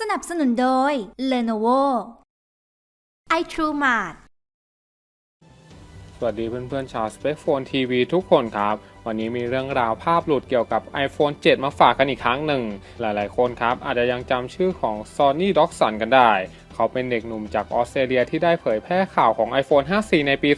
สนับสนุนโดย Lenovo iTrueMart สวัสดีเพื่อนๆชาว Spec Phone TV ทุกคนครับ วันนี้มีเรื่องราวภาพหลุดเกี่ยวกับ iPhone 7 มาฝากกันอีกครั้งหนึ่ง หลายๆคนครับ อาจจะยังจำชื่อของ Sony Dobson กันได้ เขาเป็นเด็กหนุ่มจากออสเตรเลียที่ได้เผยแพร่ข่าวของ iPhone 5C ในปี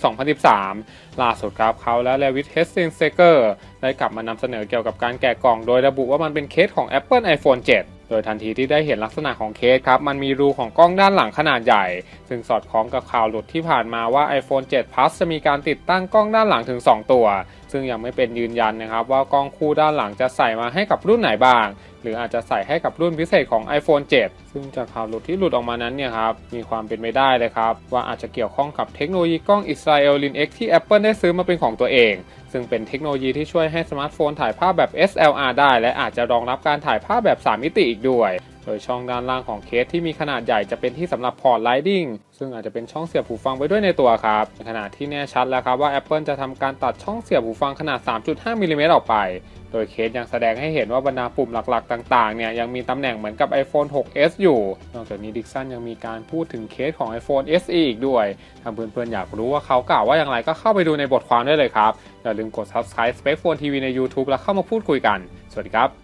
2013 ล่าสุดครับเขาและเลวิทเฮสตินเซเกอร์ได้กลับมานำเสนอเกี่ยวกับการแกะกล่อง โดยระบุว่ามันเป็นเคสของ Apple iPhone 7 โดยทันทีที่ได้เห็นลักษณะของเคสครับ มันมีรูของกล้องด้านหลังขนาดใหญ่ ซึ่งสอดคล้องกับข่าวหลุดที่ผ่านมาว่า iPhone 7 Plus จะมีการติดตั้งกล้องด้านหลังถึง 2 ตัว ซึ่งยังไม่เป็นยืนยันนะครับว่ากล้องคู่ด้านหลังจะใส่มาให้กับรุ่นไหนบ้าง หรืออาจจะใส่ให้กับรุ่นพิเศษของ iPhone 7 ซึ่งจากข่าวหลุดที่หลุดออกมานั้นเนี่ยครับ มีความเป็นไปได้เลยครับว่าอาจจะเกี่ยวข้องกับเทคโนโลยีกล้อง Israel Lin X ที่ Apple ได้ซื้อมาเป็นของตัวเอง ซึ่งเป็นเทคโนโลยีที่ช่วยให้สมาร์ทโฟนถ่ายภาพแบบ SLR ได้ และอาจจะรองรับการถ่ายภาพแบบ 3 มิติอีกด้วย โดยช่องด้านล่างของเคสที่มีขนาดใหญ่จะเป็นที่สำหรับพอร์ต Lightning ซึ่งอาจจะเป็นช่องเสียบหูฟังไว้ด้วยในตัวครับในขณะที่แน่ชัดแล้วครับว่า Apple จะทำการตัดช่องเสียบหูฟังขนาด 3.5มิลลิเมตรออกไป โดยเคสยังแสดงให้เห็นว่าบรรดาปุ่มหลักๆ ต่างๆ เนี่ยยังมีตำแหน่งเหมือนกับ iPhone 6s อยู่ นอกจากนี้ดิกสันยังมีการพูดถึงเคสของ iPhone SE อีกด้วยถ้าเพื่อนๆอยากรู้ว่าเขากล่าวว่าอย่างไรก็เข้าไปดูในบทความได้เลยครับ อย่าลืมกด subscribe Spec Phone TV ใน YouTube แล้วเข้ามาพูดคุยกัน สวัสดีครับ